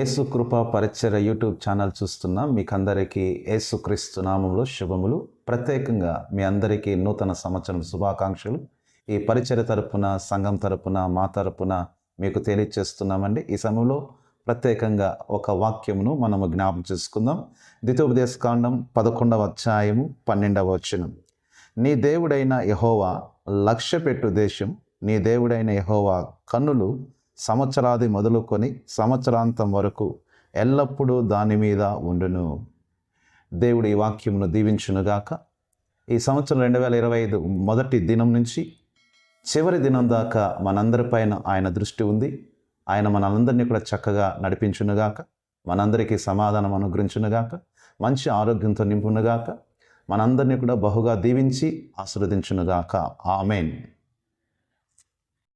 ఏసు కృప పరిచర YouTube channel చూస్తున్న మీకు అందరికీ యేసుక్రీస్తు నామంలో శుభములు. ప్రత్యేకంగా మీ అందరికీ నూతన సంవత్సరం శుభాకాంక్షలు. ఈ పరిచర తరపున సంఘం తరపున మా తరపున మీకు తెలియచేస్తున్నామండి. ఈ సమయంలో ప్రత్యేకంగా ఒక వాక్యమును మనము జ్ఞాపం చేసుకుందాం. ద్వితోపదేశకాండం పదకొండవ అధ్యాయము పన్నెండవ వచనం. నీ దేవుడైన యహోవా లక్ష్యపెట్టు దేశం నీ దేవుడైన యహోవా కన్నులు సంవత్సరాది మొదలుకొని సంవత్సరాంతం వరకు ఎల్లప్పుడూ దాని మీద ఉండును. దేవుడు ఈ వాక్యమును దీవించునుగాక. ఈ సంవత్సరం రెండు వేల ఇరవై ఐదు మొదటి దినం నుంచి చివరి దినం దాకా మనందరిపైన ఆయన దృష్టి ఉంది. ఆయన మనందరినీ కూడా చక్కగా నడిపించునుగాక. మనందరికీ సమాధానం అనుగ్రహించునుగాక. మంచి ఆరోగ్యంతో నింపునుగాక. మనందరినీ కూడా బహుగా దీవించి ఆశీర్వదించునుగాక. ఆమెన్.